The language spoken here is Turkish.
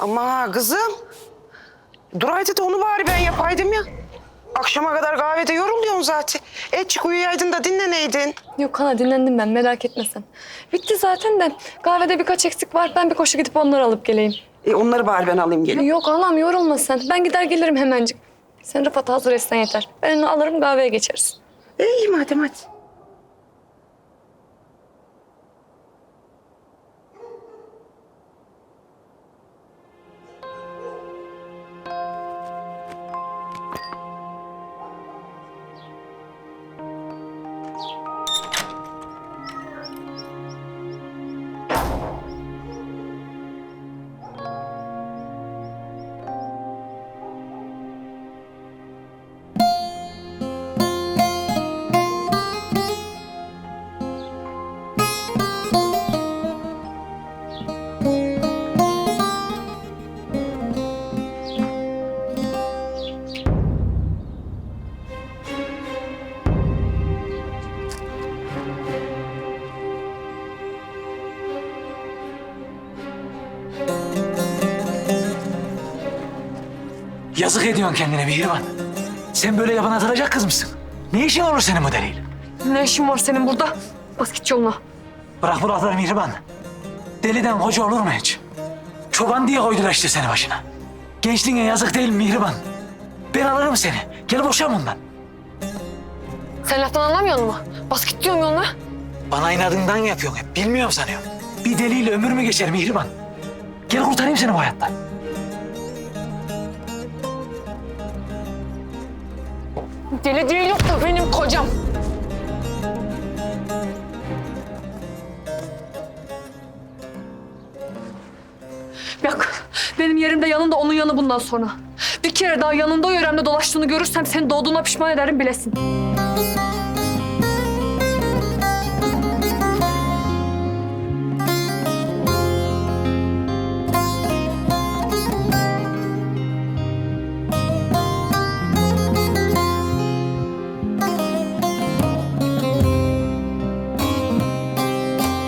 Ama kızım. Duraydı da onu bari ben yapaydım ya. Akşama kadar kahvede yoruluyorsun zaten. E çık uyuyaydın da dinleneydin. Yok ana dinlendim ben merak etme sen. Bitti zaten de kahvede birkaç eksik var. Ben bir koşu gidip onları alıp geleyim. E onları bari ben alayım gelin. Yok anam yorulma sen. Ben gider gelirim hemencik. Sen Rıfat'ı hazır etsen yeter. Ben onu alırım kahveye geçeriz. E iyi madem hadi. Yazık ediyorsun kendine Mihriban. Sen böyle yaban atılacak kız mısın? Ne işin olur senin bu deliyle? Ne işin var senin burada? Bas git yoluna. Bırak bu lafları Mihriban. Deliden hoca olur mu hiç? Çoban diye koydular işte seni başına. Gençliğine yazık değil mi Mihriban? Ben alırım seni. Gel boşan bundan. Sen laftan anlamıyor musun? Bas git diyorum yoluna. Bana inadından yapıyorsun hep. Bilmiyorum sanıyorum. Bir deliyle ömür mü geçer Mihriban? Gel kurtarayım seni bu hayattan. Deli değil yok da benim kocam. Bak benim yerimde yanında onun yanı bundan sonra. Bir kere daha yanında o yöremde dolaştığını görürsem seni doğduğuna pişman ederim bilesin.